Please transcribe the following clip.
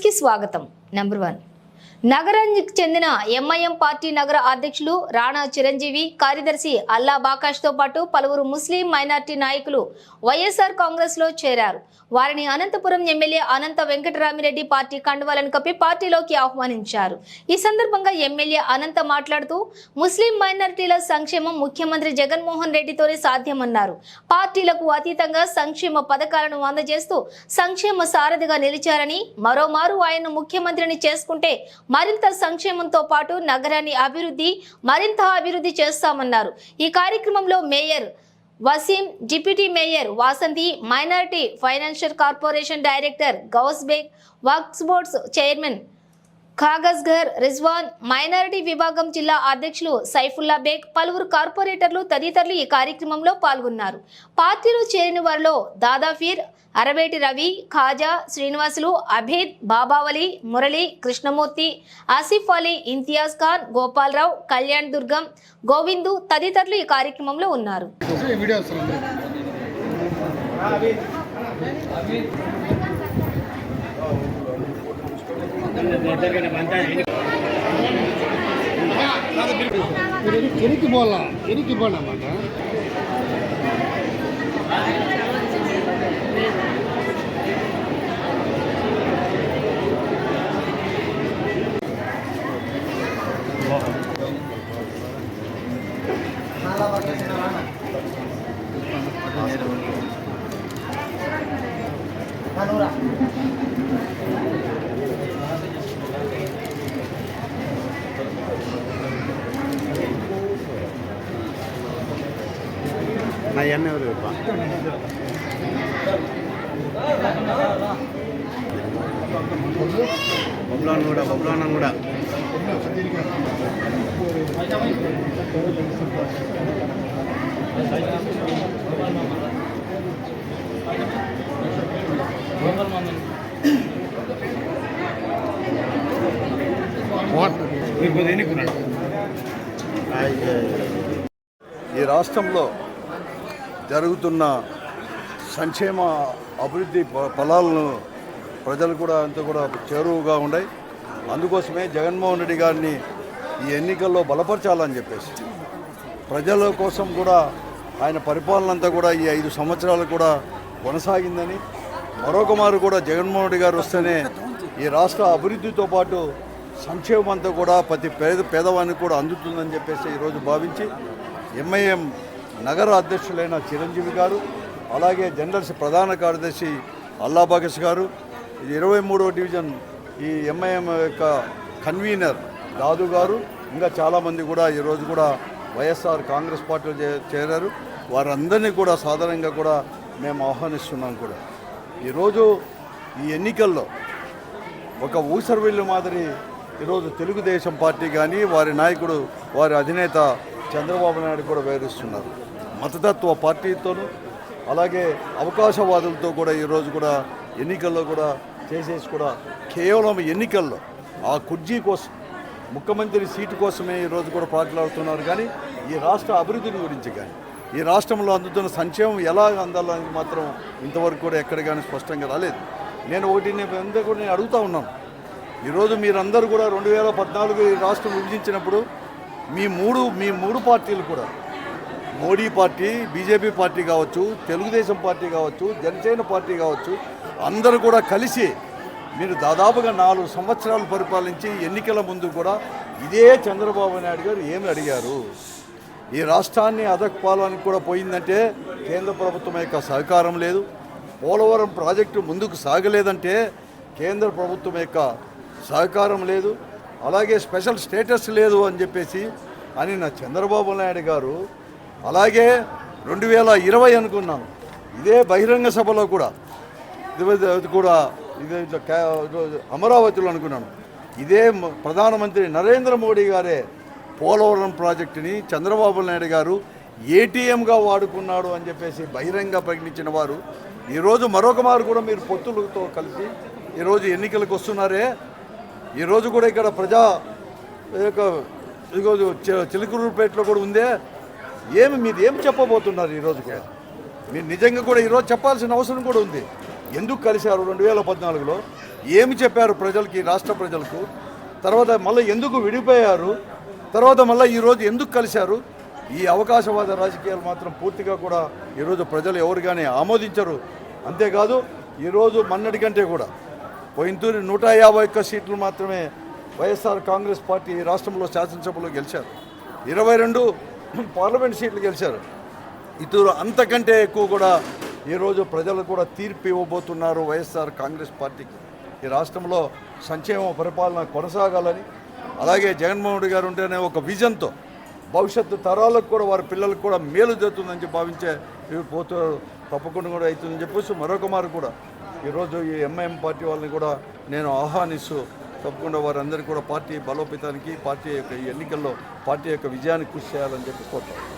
న్యూస్కి స్వాగతం. Number one. నగరానికి చెందిన ఎంఐఎం పార్టీ నగర అధ్యక్షులు రాణా చిరంజీవి కార్యదర్శి అల్లా బాకాష్తో పాటు పలువురు ముస్లిం మైనార్టీ నాయకులు వైఎస్ఆర్ కాంగ్రెస్లో చేరారు. వారిని అనంతపురం ఎమ్మెల్యే అనంత వెంకటరామిరెడ్డి పార్టీ కండువాలను కప్పి పార్టీలోకి ఆహ్వానించారు. ఈ సందర్భంగా ఎమ్మెల్యే అనంత మాట్లాడుతూ ముస్లిం మైనార్టీల సంక్షేమం ముఖ్యమంత్రి జగన్మోహన్ రెడ్డితోనే సాధ్యమన్నారు. పార్టీలకు అతీతంగా సంక్షేమ పథకాలను అందజేస్తూ సంక్షేమ సారథిగా నిలిచారని మరోమారు ఆయన ముఖ్యమంత్రిని చేసుకుంటే మరింత సంక్షేమంతో పాటు నగరాన్ని అభివృద్ధి మరింత అభివృద్ధి చేస్తామన్నారు. ఈ కార్యక్రమంలో mayor Wasim deputy mayor Vasanthi minority financial corporation director Ghouse Baig works boards chairman Khagazghar Rizwan minority విభాగం జిల్లా అధ్యక్షులు సైఫుల్లా బేగ్ పలువురు కార్పొరేటర్లు తదితరులు ఈ కార్యక్రమంలో పాల్గొన్నారు. పార్టీలో చేరిన వారిలో దాదాఫీర్ అరవేటి రవి ఖాజా శ్రీనివాసులు అభేద్ బాబావలి మురళి కృష్ణమూర్తి ఆసిఫ్ అలీ ఇంతియాజ్ ఖాన్ గోపాలరావు కళ్యాణ్ దుర్గం గోవిందు తదితరులు ఈ కార్యక్రమంలో ఉన్నారు. எரிக்கு போகலாம். எரிக்கு போக மாட்டேன். నా ఎన్న ఎవరు బొబ్లాన్ కూడా బొబ్లానం కూడా. ఈ రాష్ట్రంలో జరుగుతున్న సంక్షేమ అభివృద్ధి ఫలాలను ప్రజలు కూడా అంతా కూడా చేరువుగా ఉన్నాయి అందుకోసమే జగన్మోహన్ రెడ్డి గారిని ఈ ఎన్నికల్లో బలపరచాలని చెప్పేసి ప్రజల కోసం కూడా ఆయన పరిపాలన అంతా కూడా ఈ ఐదు సంవత్సరాలు కూడా కొనసాగిందని మరొక మారు కూడా జగన్మోహన్ రెడ్డి గారు వస్తేనే ఈ రాష్ట్ర అభివృద్ధితో పాటు సంక్షేమం అంతా కూడా ప్రతి పేద పేదవానికి కూడా అందుతుందని చెప్పేసి ఈరోజు భావించి ఎంఐఎం నగర అధ్యక్షులైన చిరంజీవి గారు అలాగే జనరల్స్ ప్రధాన కార్యదర్శి అల్లాబాగస్ గారు ఇరవై మూడవ డివిజన్ ఈ ఎంఐఎం యొక్క కన్వీనర్ దాదు గారు ఇంకా చాలామంది కూడా ఈరోజు కూడా వైఎస్ఆర్ కాంగ్రెస్ పార్టీలో చే- చేరారు. వారందరినీ కూడా సాధారణంగా కూడా మేము ఆహ్వానిస్తున్నాం కూడా. ఈరోజు ఈ ఎన్నికల్లో ఒక ఊసరవెల్లి మాదిరి ఈరోజు తెలుగుదేశం పార్టీ కానీ వారి నాయకుడు వారి అధినేత చంద్రబాబు నాయుడు కూడా వేరుస్తున్నారు మతతత్వ పార్టీతోనూ అలాగే అవకాశవాదులతో కూడా ఈరోజు కూడా ఎన్నికల్లో కూడా చేసేసి కూడా కేవలం ఎన్నికల్లో ఆ కుర్జీ కోసం ముఖ్యమంత్రి సీటు కోసమే ఈరోజు కూడా పాటలాడుతున్నారు. కానీ ఈ రాష్ట్ర అభివృద్ధిని గురించి కానీ ఈ రాష్ట్రంలో అందుతున్న సంక్షేమం ఎలా అందాలని మాత్రం ఇంతవరకు కూడా ఎక్కడ కానీ స్పష్టంగా రాలేదు. నేను ఒకటి నేను అందరూ కూడా నేను అడుగుతా ఉన్నాను. ఈరోజు మీరందరూ కూడా రెండు వేల పద్నాలుగు ఈ రాష్ట్రం విభజించినప్పుడు మీ మూడు మీ మూడు పార్టీలు కూడా మోడీ పార్టీ బీజేపీ పార్టీ కావచ్చు తెలుగుదేశం పార్టీ కావచ్చు జనసేన పార్టీ కావచ్చు అందరూ కూడా కలిసి మీరు దాదాపుగా నాలుగు సంవత్సరాలు పరిపాలించి ఎన్నికల ముందు కూడా ఇదే చంద్రబాబు నాయుడు గారు ఏమి అడిగారు? ఈ రాష్ట్రాన్ని అదక్పాలానికి కూడా పోయిందంటే కేంద్ర ప్రభుత్వం యొక్క సహకారం లేదు. పోలవరం ప్రాజెక్టు ముందుకు సాగలేదంటే కేంద్ర ప్రభుత్వం యొక్క సహకారం లేదు. అలాగే స్పెషల్ స్టేటస్ లేదు అని చెప్పేసి అని నా చంద్రబాబు నాయుడు గారు అలాగే రెండు వేల ఇరవై అనుకున్నాను ఇదే బహిరంగ సభలో కూడా. ఇది కూడా ఇది అమరావతిలో అనుకున్నాను ఇదే ప్రధానమంత్రి నరేంద్ర మోడీ గారే పోలవరం ప్రాజెక్టుని చంద్రబాబు నాయుడు గారు ఏటీఎంగా వాడుకున్నాడు అని చెప్పేసి బహిరంగ ప్రకటించిన వారు. ఈరోజు మరొక మారు కూడా మీరు పొత్తులతో కలిసి ఈరోజు ఎన్నికలకు వస్తున్నారే. ఈరోజు కూడా ఇక్కడ ప్రజా యొక్క చి- చిలుకూరుపేటలో కూడా ఉందే. ఏమి మీరు ఏం చెప్పబోతున్నారు ఈరోజు కూడా మీరు నిజంగా కూడా ఈరోజు చెప్పాల్సిన అవసరం కూడా ఉంది. ఎందుకు కలిశారు రెండు వేల పద్నాలుగులో? ఏమి చెప్పారు ప్రజలకి రాష్ట్ర ప్రజలకు? తర్వాత మళ్ళీ ఎందుకు విడిపోయారు? తర్వాత మళ్ళీ ఈరోజు ఎందుకు కలిశారు? ఈ అవకాశవాద రాజకీయాలు మాత్రం పూర్తిగా కూడా ఈరోజు ప్రజలు ఎవరు కానీ ఆమోదించరు. అంతేకాదు ఈరోజు మన్నటి కంటే కూడా పోయినతూరి నూట యాభై ఒక్క సీట్లు మాత్రమే వైఎస్ఆర్ కాంగ్రెస్ పార్టీ ఈ రాష్ట్రంలో శాసనసభలో గెలిచారు. ఇరవై రెండు పార్లమెంట్ సీట్లు గెలిచారు. ఇతరు అంతకంటే ఎక్కువ కూడా ఈరోజు ప్రజలు కూడా తీర్పు ఇవ్వబోతున్నారు వైఎస్ఆర్ కాంగ్రెస్ పార్టీకి. ఈ రాష్ట్రంలో సంక్షేమ పరిపాలన కొనసాగాలని అలాగే జగన్మోహన్ రెడ్డి గారు ఉంటేనే ఒక విజన్తో భవిష్యత్తు తరాలకు కూడా వారి పిల్లలకు కూడా మేలు జరుగుతుందని భావించే ఇవి తప్పకుండా కూడా అవుతుందని చెప్పేసి మరొక మారు కూడా ఈరోజు ఈ ఎంఐఎం పార్టీ వాళ్ళని కూడా నేను ఆహ్వానిస్తూ తప్పకుండా వారందరికీ కూడా పార్టీ బలోపేతానికి పార్టీ యొక్క ఈ ఎన్నికల్లో పార్టీ యొక్క విజయానికి కృషి చేయాలని చెప్పి కోరుతాను